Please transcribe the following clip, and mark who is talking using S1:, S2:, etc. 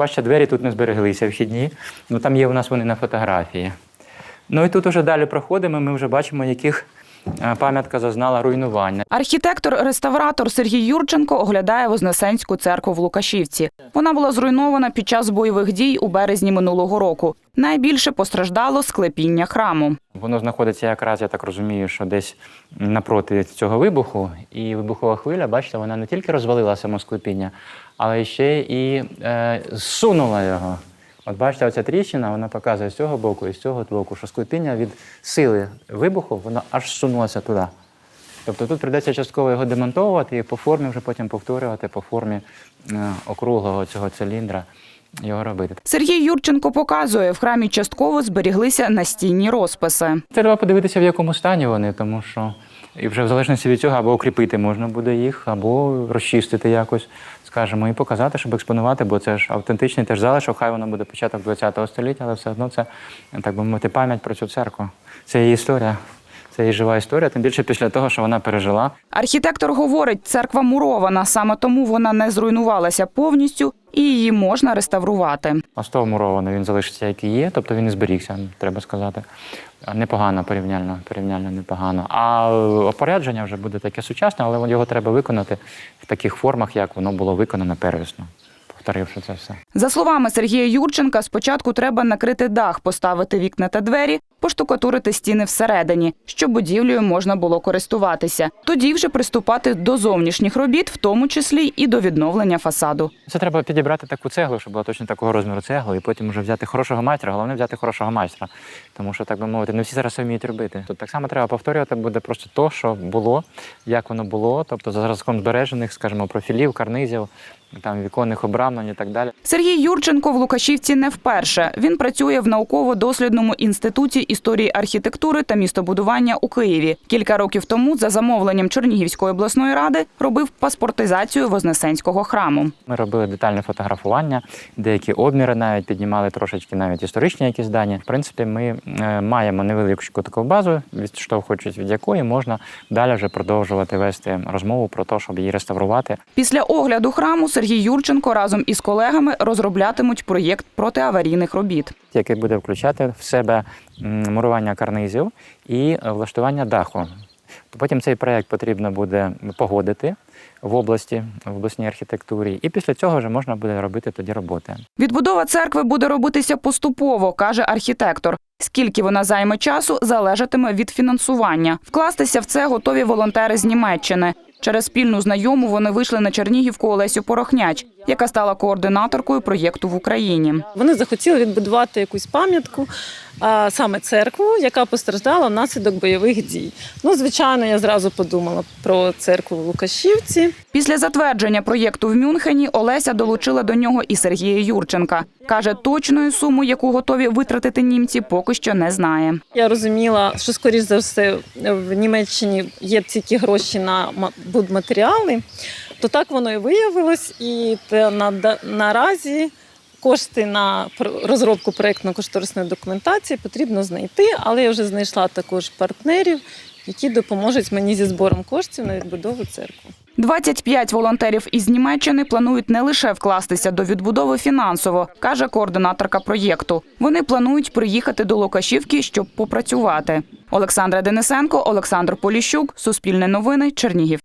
S1: Бачите, двері тут не збереглися вхідні. Ну там є у нас вони на фотографії. Ну і тут уже далі проходимо. Ми вже бачимо, яких пам'ятка зазнала руйнування.
S2: Архітектор-реставратор Сергій Юрченко оглядає Вознесенську церкву в Лукашівці. Вона була зруйнована під час бойових дій у березні минулого року. Найбільше постраждало склепіння храму.
S1: Воно знаходиться якраз, я так розумію, що десь напроти цього вибуху. І вибухова хвиля, бачите, вона не тільки розвалила само склепіння, але ще і е, зсунула його. От бачите, оця тріщина, вона показує з цього боку і з цього боку, що склепіння від сили вибуху, воно аж зсунулося туди. Тобто тут прийдеться частково його демонтовувати і по формі вже потім повторювати по формі е, округлого цього циліндра його робити.
S2: Сергій Юрченко показує, в храмі частково зберіглися настінні розписи.
S1: Треба подивитися, в якому стані вони, тому що і вже в залежності від цього або укріпити можна буде їх, або розчистити якось, скажімо, і показати, щоб експонувати, бо це ж автентичний теж залишок, хай воно буде початок ХХ століття, але все одно це, так би мовити, пам'ять про цю церкву. Це її історія, це її жива історія, тим більше після того, що вона пережила.
S2: Архітектор говорить, церква мурована, саме тому вона не зруйнувалася повністю і її можна реставрувати.
S1: Остов мурований, він залишиться, як і є, тобто він і зберігся, треба сказати. Непогано порівняльно, порівняльно непогано. А опорядження вже буде таке сучасне, але його треба виконати в таких формах, як воно було виконано первісно, повторивши це все.
S2: За словами Сергія Юрченка, спочатку треба накрити дах, поставити вікна та двері, поштукатурити стіни всередині, щоб будівлею можна було користуватися. Тоді вже приступати до зовнішніх робіт, в тому числі і до відновлення фасаду.
S1: Це треба підібрати таку цеглу, щоб була точно такого розміру цегла, і потім вже взяти хорошого майстра. Головне взяти хорошого майстра. Тому що, так би мовити, не всі зараз вміють робити. Тут так само треба повторювати буде просто то, що було, як воно було, тобто за зразком збережених, скажімо, профілів, карнизів, там віконних обрамлень і так далі.
S2: Сергій Юрченко в Лукашівці не вперше. Він працює в науково-дослідному інституті історії архітектури та містобудування у Києві. Кілька років тому, за замовленням Чернігівської обласної ради, робив паспортизацію Вознесенського храму.
S1: Ми робили детальне фотографування, деякі обміри навіть піднімали трошечки навіть історичні якісь дані. В принципі, ми е, маємо невелику таку базу, відштовхуючись від якої можна далі вже продовжувати вести розмову про те, щоб її реставрувати.
S2: Після огляду храму Сергій Юрченко разом із колегами розроблятимуть проєкт протиаварійних робіт.
S1: який буде включати в себе мурування карнизів і е, влаштування даху. Потім цей проєкт потрібно буде погодити в області, в обласній архітектурі, і після цього вже можна буде робити тоді роботи.
S2: Відбудова церкви буде робитися поступово, каже архітектор. Скільки вона займе часу, залежатиме від фінансування. Вкластися в це готові волонтери з Німеччини. Через спільну знайому вони вийшли на Чернігівку Олесю Порохняч, яка стала координаторкою проєкту в Україні.
S3: Вони захотіли відбудувати якусь пам'ятку, а саме церкву, яка постраждала внаслідок бойових дій. Ну, звичайно, я зразу подумала про церкву в Лукашівці.
S2: Після затвердження проєкту в Мюнхені Олеся долучила до нього і Сергія Юрченка. Каже, точної суми, яку готові витратити німці, поки що не знає.
S3: Я розуміла, що скоріш за все в Німеччині є тільки гроші на ма- будматеріали. То так воно і виявилось. І на, наразі кошти на розробку проєктно-кошторисної документації потрібно знайти, але я вже знайшла також партнерів, які допоможуть мені зі збором коштів на відбудову церкви.
S2: 25 волонтерів із Німеччини планують не лише вкластися до відбудови фінансово, каже координаторка проєкту. Вони планують приїхати до Лукашівки, щоб попрацювати. Олександра Денисенко, Олександр Поліщук, Суспільне новини, Чернігів.